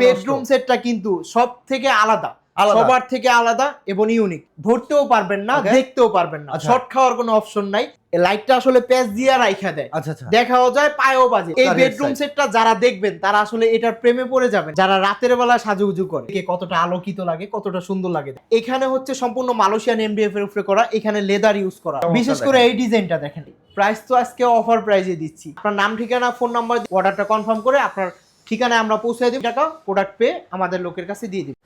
Bedroom সেটটা কিন্তু সব থেকে আলাদা। সবার থেকে আলাদা এবং ইউনিক ধরতেও পারবেন না দেখতেও পারবেন না। আচ্ছা। শর্ট খাওয়ার কোনো অপশন নাই। লাইটটা আসলে প্যাচ দিয়ে রাইখা দেয়। আচ্ছা আচ্ছা। দেখাও যায় পায়েও বাজে। এই বেডরুম সেটটা যারা দেখবেন তারা আসলে এটার প্রেমে পড়ে যাবেন। যারা রাতের বেলা সাজুগুজু করে কে কতটা আলোকিত লাগে কতটা সুন্দর লাগে। এখানে হচ্ছে সম্পূর্ণ মালয়েশিয়ান এমডিএফ এর উপরে করা এখানে লেদার ইউজ করা। বিশেষ করে। এই ডিজাইনটা দেখেন। প্রাইস তো আজকে অফার প্রাইজে দিচ্ছি। আপনার নাম ঠিকানা ফোন নাম্বার অর্ডারটা কনফার্ম করে আপনার ঠিকানায় আমরা পৌঁছে দিই টাকা প্রোডাক্ট পেয়ে আমাদের লোকের কাছে দিয়ে দিই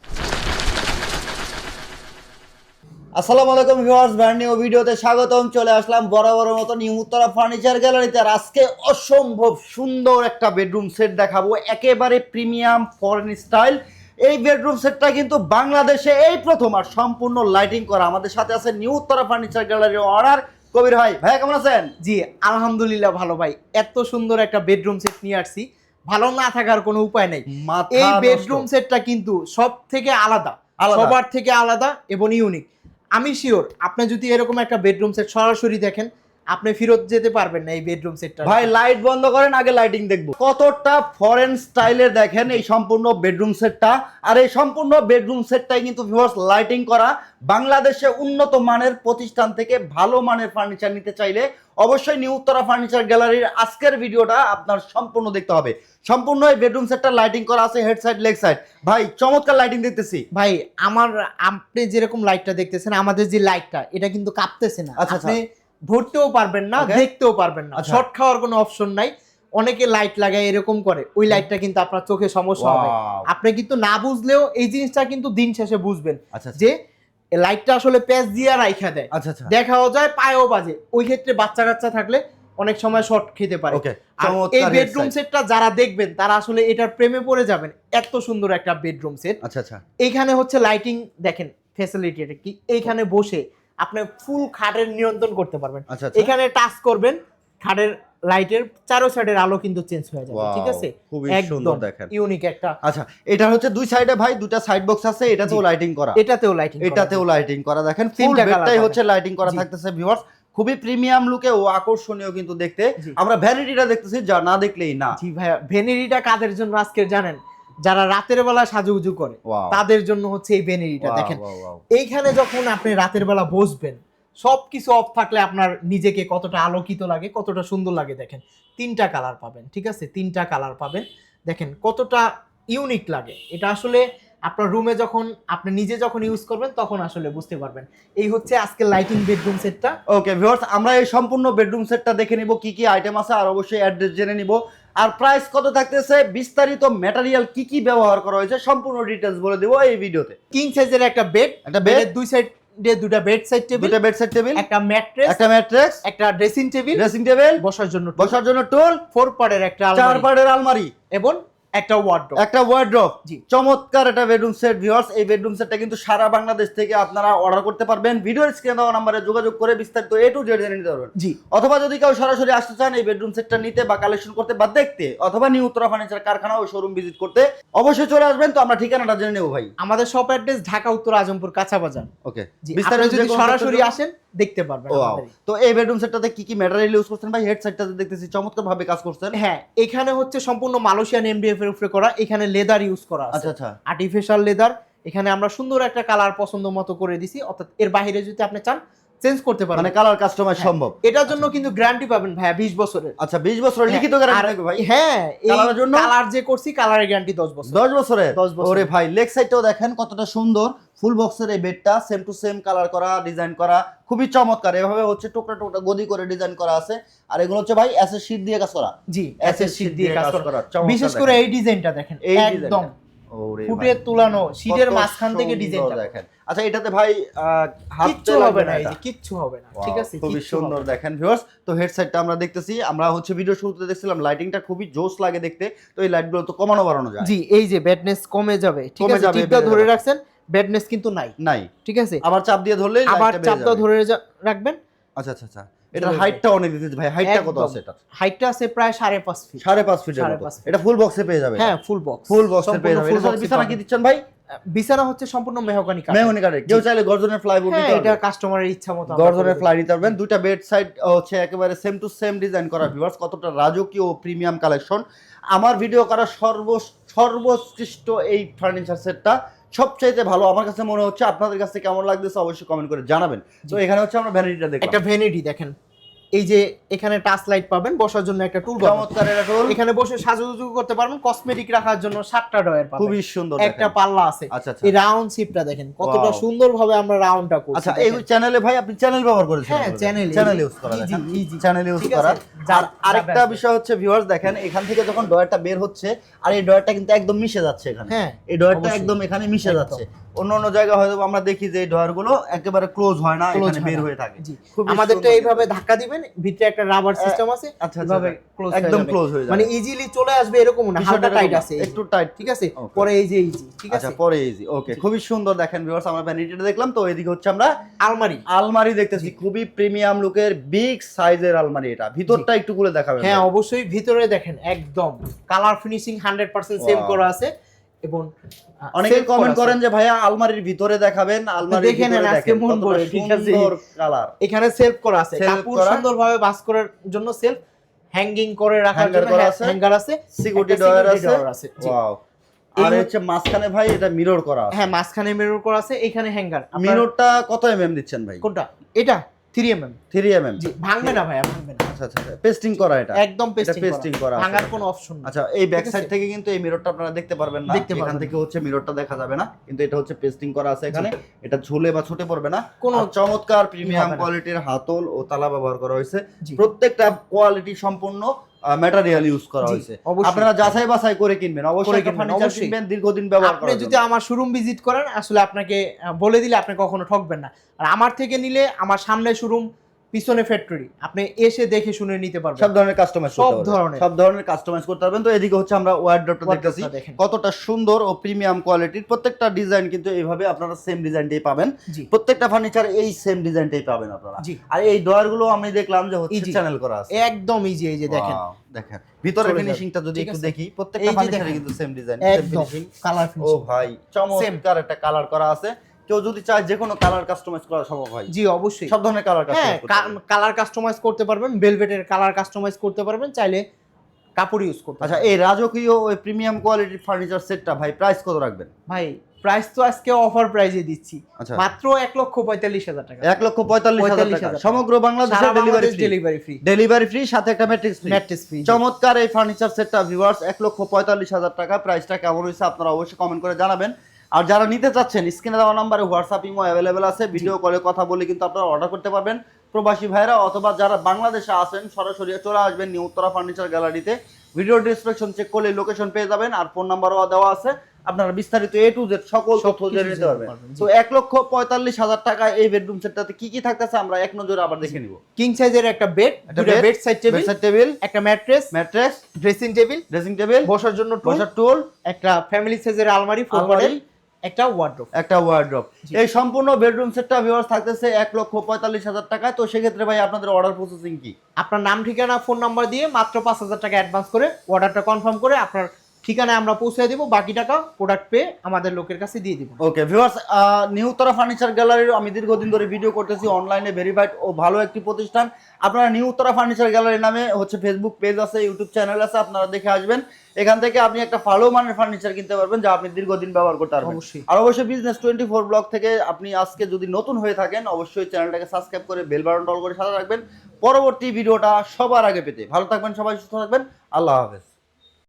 আসসালামু আলাইকুম ভিউয়ার্স ব্র্যান্ড নিউ ভিডিওতে স্বাগতম। চলে আসলাম বরাবর মতো নিউ উত্তরা ফার্নিচার গ্যালারিতে আর আজকে অসম্ভব সুন্দর একটা বেডরুম সেট দেখাবো। একেবারে প্রিমিয়াম ফরেন স্টাইল এই বেডরুম সেটটা কিন্তু বাংলাদেশে এই প্রথম আর সম্পূর্ণ লাইটিং করা। আমাদের সাথে আছে নিউ উত্তরা ফার্নিচার গ্যালারির অনার কবির ভাই। ভাই কেমন আছেন? জি আলহামদুলিল্লাহ ভালো ভাই। এত সুন্দর একটা বেডরুম সেট নিয়ে আসছি। ভালো না থাকার কোনো উপায় নেই এই। বেডরুম সেটটা কিন্তু সব থেকে আলাদা আলাদা। সবার থেকে আলাদা এবং ইউনিক আমি শিওর আপনি যদি এরকম একটা বেডরুম সেট সরাসরি দেখেন আপনি ফেরত যেতে পারবেন না এই বেডরুম সেটটা ভাই লাইট বন্ধ করেন আগে লাইটিং দেখব। কতটা ফরেন স্টাইলের দেখেন এই সম্পূর্ণ বেডরুম সেটটা আর এই সম্পূর্ণ বেডরুম সেটটাই কিন্তু ভিউয়ার্স লাইটিং করা বাংলাদেশে উন্নত মানের প্রতিষ্ঠান থেকে ভালো মানের ফার্নিচার নিতে চাইলে অবশ্যই নিউ উত্তরা ফার্নিচার গ্যালারির আজকের ভিডিওটা আপনার সম্পূর্ণ দেখতে হবে। সম্পূর্ণ এই বেডরুম সেটটা লাইটিং করা আছে হেড সাইড লেগ সাইড ভাই চমৎকার লাইটিং দেখতেছি। ভাই আমার আপনি যেরকম লাইটটা দেখতেছেন আমাদের যে লাইটটা এটা কিন্তু কাঁপতেছে না। আচ্ছা, আপনি ধরতেও পারবেন না দেখতেও পারবেন না। আচ্ছা। শর্ট খাওয়ার কোনো অপশন নাই। অনেকে লাইট লাগায় এরকম করে। ওই লাইটটা কিন্তু আপনার চোখে সমস্যা হবে। আপনি কিন্তু না বুঝলেও এই জিনিসটা কিন্তু দিন শেষে বুঝবেন আচ্ছা আচ্ছা। যে লাইটটা আসলে প্যাচ দিয়ে রাইখা দেয়। আচ্ছা আচ্ছা। দেখাও যায় পায়েও বাজে। ওই ক্ষেত্রে বাচ্চা কাচ্চা থাকলে অনেক সময় শর্ট খেতে পারে। এই বেডরুম সেটটা যারা দেখবেন তারা আসলে এটার প্রেমে পড়ে যাবেন। এত সুন্দর একটা বেডরুম সেট আচ্ছা আচ্ছা। এইখানে হচ্ছে লাইটিং দেখেন ফ্যাসিলিটি এটা কি? এইখানে বসে আপনি ফুল খাটের নিয়ন্ত্রণ করতে পারবেন। আচ্ছা আচ্ছা। এখানে টাচ করবেন খাটের লাইটের চারো সাইডের আলো কিন্তু চেঞ্জ হয়ে যাবে ঠিক আছে? খুবই সুন্দর দেখেন। ইউনিক একটা। আচ্ছা এটা হচ্ছে দুই সাইডে ভাই দুটা সাইড বক্স আছে এটাতেও লাইটিং করা। এটাতেও লাইটিং এটাতেও লাইটিং করা দেখেন ফুল বেডটাই হচ্ছে লাইটিং করা থাকতেছে ভিউয়ার্স খুবই প্রিমিয়াম লুকে ও আকর্ষণীয় কিন্তু দেখতে। আমরা ভ্যানিটিটা দেখতেছি যা না দেখলেই না। জি ভাইয়া ভেনেরিটা কাদের জন্য আজকে জানেন? যারা রাতের বেলা সাজুগুজু করে তাদের জন্য হচ্ছে এই ভেনেরিটা দেখেন. এইখানে যখন আপনি রাতের বেলা বসবেন সবকিছু অফ থাকলে আপনার নিজেকে কতটা আলোকিত লাগে কতটা সুন্দর লাগে দেখেন তিনটা কালার পাবেন ঠিক আছে? তিনটা কালার পাবেন। দেখেন কতটা ইউনিক লাগে। এটা আসলে আপনার রুমে যখন আপনি নিজে যখন ইউজ করবেন তখন আসলে বুঝতে পারবেন। এই হচ্ছে আজকে লাইটিং বেডরুম সেটটা ওকে ভিউয়ার্স আমরা এই সম্পূর্ণ বেডরুম সেটটা দেখে নিব কি কি আইটেম আছে আর অবশ্যই অ্যাড্রেস জেনে নিব। আর প্রাইস কত থাকতেছে? বিস্তারিত ম্যাটেরিয়াল কি কি ব্যবহার করা হয়েছে সম্পূর্ণ ডিটেলস বলে দেবো এই ভিডিওতে। কিং সাইজের একটা বেড একটা বেডের দুই সাইড দুটা বেড সাইড টেবিল দুটো বেড সাইড টেবিল একটা ম্যাট্রেস একটা ম্যাট্রেস একটা ড্রেসিং টেবিল ড্রেসিং টেবিল বসার জন্য বসার জন্য টুল ফোর পার্টের একটা চার পার্টের আলমারি। এবং একটা ওয়ার্ডরোব একটা ওয়ার্ড্রপ জি। চমৎকার একটা বেডরুম সেট ভিউয়ার্স এই বেডরুম সেটটা কিন্তু সারা বাংলাদেশ থেকে আপনারা অর্ডার করতে পারবেন। ভিডিওর স্ক্রিনে দেওয়া নম্বরে যোগাযোগ করে বিস্তারিত এ টু জেড জেনে নিতে পারবেন। জি। অথবা যদি কেউ সরাসরি আসতে চান এই বেডরুম সেটটা নিতে বা কালেকশন করতে বা দেখতে অথবা নিউ উত্তরা ফার্নিচার কারখানা ও শোরুম ভিজিট করতে অবশ্যই চলে আসবেন। তো আমরা ঠিকানাটা জেনে নেব ভাই। আমাদের শপ অ্যাড্রেস ঢাকা উত্তর আজমপুর কাঁচা বাজার। ওকে। আপনারা যদি সরাসরি আসেন দেখতে পারবেন তো এই বেডরুম সেটটাতে কি কি ম্যাটেরিয়াল ইউজ করছেন ভাই? হেড সেটটাতে দেখতেছি চমৎকার ভাবে কাজ করছেন। হ্যাঁ এখানে হচ্ছে সম্পূর্ণ মালয়েশিয়ান এমডিএফ এর উপরে করা এখানে লেদার ইউজ করা আছে। আচ্ছা আচ্ছা। আর্টিফিশিয়াল লেদার এখানে আমরা সুন্দর একটা কালার পছন্দ মতো করে দিছি অর্থাৎ এর বাইরে যদি আপনি চান চেঞ্জ করতে পারবেন মানে কালার কাস্টমাইজ হ্যাঁ। সম্ভব। এটার জন্য কিন্তু গ্যারান্টি পাবেন ভাইয়া 20 বছরের। আচ্ছা 20 বছরের লিখিত গ্যারান্টি থাকবে ভাই? হ্যাঁ কালারের জন্য? কালার যে করছি কালারের গ্যারান্টি 10 বছর 10 বছরে 10 বছরের। ওরে ভাই লেগ সাইডটাও দেখেন কতটা সুন্দর। ফুল বক্সের এই বেডটা সেম টু সেম কালার করা ডিজাইন করা খুবই চমৎকার। এভাবে হচ্ছে টুকরা টুকরা গদি করে ডিজাইন করা আছে। আর এগুলো হচ্ছে ভাই এসএস শীট দিয়ে কাজ করা। জি এসএস শীট দিয়ে কাজ করা। বিশেষ করে। এই ডিজাইনটা দেখেন এই একদম। ফুটে তুলানো শীটের মাঝখান থেকে ডিজাইনটা দেখেন। আচ্ছা এটাতে ভাই কিচ্ছু হবে না এই যে কিচ্ছু হবে না ঠিক আছে খুবই সুন্দর দেখেন ভিউয়ার্স তো হেডসেটটা আমরা দেখতেছি আমরা হচ্ছে ভিডিও শুরুতে দেখছিলাম লাইটিংটা খুবই জোস লাগে দেখতে তো এই লাইটগুলো তো কমানো বাড়ানো যায়। জি এই যে ব্যাডনেস কমে যাবে ঠিক আছে টিপটা ধরে রাখছেন ব্যাডনেস কিন্তু নাই। নাই। ঠিক আছে। আবার চাপ দিয়ে ধরলেই আবার চাপটা ধরে রাখবেন। আচ্ছা আচ্ছা আচ্ছা। এটার হাইটটা অনেক দিতেছে ভাই হাইটটা কত আছে এটা হাইটটা আছে প্রায় সাড়ে পাঁচ ফিট সাড়ে পাঁচ ফিটের সাড়ে পাঁচ এটা ফুল বক্সে পেয়ে যাবে হ্যাঁ ফুল বক্স ফুল বক্সে পেয়ে যাবে বিছানা কি দিচ্ছেন ভাই? বিছানা হচ্ছে সম্পূর্ণ মেহগানি কাঠ মেহগনি কাঠের। কেউ চাইলে গর্জনের ফ্লাইউড হ্যাঁ এটা কাস্টমারের ইচ্ছা মতো গর্জনের ফ্লাই নিতে পারবেন। দুইটা বেড সাইড হচ্ছে একেবারে সেম টু সেম ডিজাইন করা ভিউয়ার্স কতটা রাজকীয় প্রিমিয়াম কালেকশন আমার ভিডিও করা সর্ব সর্বোৎকৃষ্ট এই ফার্নিচার সেটটা সবচাইতে ভালো আমার কাছে মনে হচ্ছে আপনাদের কাছে কেমন লাগতেছে অবশ্যই কমেন্ট করে জানাবেন। তো এখানে হচ্ছে আমরা ভ্যানিটিটা দেখি একটা ভ্যানিটি দেখেন। এই যে এখানে টাচ লাইট পাবেন বসার জন্য একটা টুল চমৎকার এটা tool। এখানে বসে সাজুগুজু করতে পারবেন কসমেটিক রাখার জন্য সাতটা ডয়ার পাবেন। খুবই সুন্দর একটা পাল্লা আছে। আচ্ছা আচ্ছা। এই রাউন্ড শিপটা দেখেন কতটা. সুন্দরভাবে আমরা রাউন্ডটা করছি। আচ্ছা এই চ্যানেলে ভাই আপনি চ্যানেল ব্যবহার করেছেন হ্যাঁ, চ্যানেল চ্যানেল ইউজ করা জি, জি। চ্যানেল ইউজ করা আর আরেকটা বিষয় হচ্ছে ভিউয়ার্স দেখেন এখান থেকে যখন ডয়ারটা বের হচ্ছে আর এই ডয়ারটা কিন্তু একদম মিশে যাচ্ছে এখানে। হ্যাঁ এই ডয়ারটা। একদম এখানে মিশে যাচ্ছে। অন্য অন্য জায়গায় হয়তো আমরা দেখি যে এই ডয়ারগুলো একেবারে ক্লোজ হয় না এখানে বের হয়ে থাকে। খুবই সুন্দর। এইভাবে ধাক্কা দিবেন ভিতরে একটা রাবার সিস্টেম আছে আচ্ছা আচ্ছা ক্লোজ একদম ক্লোজ হয়ে যাবে। মানে ইজিলি চলে আসবে এরকম না হালকা টাইট আছে একটু টাইট ঠিক আছে? পরে এই যে ইজি ঠিক আচ্ছা আছে? পরে ইজি ওকে খুবই সুন্দর দেখেন ভিউয়ার্স আমরা ভ্যানিটিটা দেখলাম তো এদিকে হচ্ছে আমরা আলমারি। আলমারি দেখতেছি। খুবই প্রিমিয়াম লুকের বিগ সাইজের আলমারি এটা। ভিতরটা একটু খুলে দেখাবেন। হ্যাঁ অবশ্যই ভিতরে দেখেন একদম। Colour finishing hundred percent same করা আছে। এবং অনেকে কমেন্ট করেন যে ভাইয়া আলমারির ভিতরে দেখাবেন আলমারির দেখে নেন, আজকে মন ভরে, ঠিক আছে? কালার এখানে সেলফ করা আছে। কাপড়। সুন্দরভাবে বাস করার জন্য সেলফ হ্যাঙ্গিং করে রাখার জন্য আছে। হ্যাঙ্গার আছে সিকিউরিটি ডয়ার আছে। আছে, ওয়াও আর হচ্ছে- হচ্ছে মাঝখানে ভাই এটা মিরর করা আছে। হ্যাঁ মাঝখানে মিরর করা আছে এখানে হ্যাঙ্গার মিররটা কত এমএম দিচ্ছেন ভাই? কোনটা? এটা? 3 এমএম থ্রি এমএম জি ভাঙবে না ভাই ভাঙবে না। আচ্ছা আচ্ছা পেস্টিং করা এটা। একদম পেস্টিং পেস্টিং করা। ভাঙার কোনো অপশন আচ্ছা এই ব্যাক সাইড থেকে কিন্তু এই মিররটা আপনারা দেখতে পারবেন না। এখান থেকে হচ্ছে মিররটা দেখা যাবে না। কিন্তু এটা হচ্ছে পেস্টিং করা আছে এখানে। এটা ঝুলে বা ছুটে পড়বে না। কোনো চমৎকার প্রিমিয়াম কোয়ালিটির হাতল ও তালা ব্যবহার করা হয়েছে। প্রত্যেকটা কোয়ালিটি সম্পূর্ণ ম্যাটেরিয়াল ইউজ করা হয়েছে। আপনারা যাচাই বাছাই করে কিনবেন। অবশ্যই ফার্নিচার কিনবেন দীর্ঘদিন ব্যবহার আপনি যদি আমার শোরুম ভিজিট করেন আসলে আপনাকে বলে দিলে আপনি কখনো ঠকবেন না। আর আমার থেকে নিলে আমার সামনে শোরুম পিছনে ফ্যাক্টরি আপনি এসে দেখে শুনে নিতে পারবেন। সব ধরনের কাস্টমাইজ সব ধরনের। সব ধরনের কাস্টমাইজ করতে পারবেন। তো এদিকে হচ্ছে আমরা ওয়ার্ড্রপটা Wardrobe দেখতেছি। কতটা সুন্দর ও প্রিমিয়াম কোয়ালিটির প্রত্যেকটা ডিজাইন কিন্তু এইভাবে আপনারা সেম ডিজাইনটাই পাবেন। প্রত্যেকটা ফার্নিচার এই সেম ডিজাইনটাই পাবেন আপনারা। আর এই ডয়ারগুলো আমি দেখলাম যে হচ্ছে চ্যানেল করা আছে। একদম ইজি এই যে দেখেন। দেখেন। ভিতরে। ফিনিশিংটা যদি একটু দেখি প্রত্যেকটা ফার্নিচারে কিন্তু সেম ডিজাইন একদম ফিনিশিং কালার ও ফিনিশিং ভাই চমৎকার একটা কালার করা আছে। কেউ যদি চায় যে কোনো কালার কাস্টমাইজ করা সম্ভব হয়। জি অবশ্যই। সব ধরনের কালার হ্যাঁ কাস্টমাইজ কালার কাস্টমাইজ করতে পারবেন ভেলভেটের কালার কাস্টমাইজ করতে পারবেন চাইলে কাপড় ইউজ করতে আচ্ছা এই রাজকীয় ওই প্রিমিয়াম কোয়ালিটির ফার্নিচার সেটটা ভাই প্রাইস কত রাখবেন? ভাই প্রাইস তো আজকে অফার প্রাইজে দিচ্ছি। আচ্ছা। মাত্র এক লক্ষ পঁয়তাল্লিশ হাজার টাকা। এক লক্ষ পঁয়তাল্লিশ হাজার টাকা। সমগ্র বাংলাদেশে delivery delivery free delivery free সাথে একটা ম্যাট্রিক্স ফ্রি ম্যাট্রেস ফ্রি চমৎকার এই ফার্নিচার সেটটা ভিউয়ার্স এক লক্ষ পঁয়তাল্লিশ হাজার টাকা। প্রাইসটা কেমন হয়েছে আপনারা অবশ্যই কমেন্ট করে জানাবেন। আর যারা নিতে চাচ্ছেন স্ক্রিনে দেওয়া নাম্বারে হোয়াটসঅ্যাপ ইমো অ্যাভেলেবেল আছে। ভিডিও কলে কথা বলে কিন্তু আপনারা অর্ডার করতে পারবেন। প্রবাসী ভাইরা অথবা যারা বাংলাদেশে আসেন সরাসরি চলে আসবেন নিউ উত্তরা ফার্নিচার গ্যালারিতে ভিডিও ডিসক্রিপশন চেক করলে লোকেশন পেয়ে যাবেন আর ফোন নাম্বারও দেওয়া আছে। আপনারা বিস্তারিত এ টু জেড সকল তথ্য জেনে নিতে পারবেন। তো এক লক্ষ পঁয়তাল্লিশ হাজার টাকা এই বেডরুম সেটটাতে কি কি থাকতেছে আমরা এক নজরে আবার দেখে নিব। কিং সাইজের একটা বেড দুটো bed side table bedside table একটা mattress mattress dressing table dressing table বসার জন্য টুল বসার টুল একটা ফ্যামিলি সাইজের আলমারি ফোর আলমারি, একটা ওয়ার্ড্রপ একটা ওয়ার্ড্রপ এই সম্পূর্ণ বেডরুম সেটটা ভিউয়ার্স থাকতেছে এক লক্ষ পঁয়তাল্লিশ হাজার টাকায় তো সেক্ষেত্রে ভাই আপনাদের অর্ডার প্রসেসিং কি? আপনার নাম ঠিকানা ফোন নাম্বার দিয়ে মাত্র পাঁচ হাজার টাকা অ্যাডভান্স করে অর্ডারটা কনফার্ম করে আপনার ঠিকানায় আমরা পৌঁছে দিব বাকি টাকা প্রোডাক্ট পেয়ে আমাদের লোকের কাছে দিয়ে দিব। ওকে ভিউয়ার্স নিউতরা ফার্নিচার গ্যালারির আমি দীর্ঘদিন ধরে ভিডিও করতেছি অনলাইনে ভেরিফাইড ও ভালো একটি প্রতিষ্ঠান। আপনারা নিউতরা ফার্নিচার গ্যালারি নামে হচ্ছে ফেসবুক পেজ আছে ইউটিউব চ্যানেল আছে আপনারা দেখে আসবেন। এখান থেকে আপনি একটা ভালো মানের ফার্নিচার কিনতে পারবেন যা আপনি দীর্ঘদিন ব্যবহার করতে পারবেন। অবশ্যই। আর অবশ্যই বিজনেস টোয়েন্টি ফোর ব্লগ থেকে আপনি আজকে যদি নতুন হয়ে থাকেন অবশ্যই চ্যানেলটাকে সাবস্ক্রাইব করে বেল বাটন অল করে সাথে রাখবেন। পরবর্তী ভিডিওটা সবার আগে পেতে। ভালো থাকবেন সবাই সুস্থ থাকবেন। আল্লাহ হাফেজ।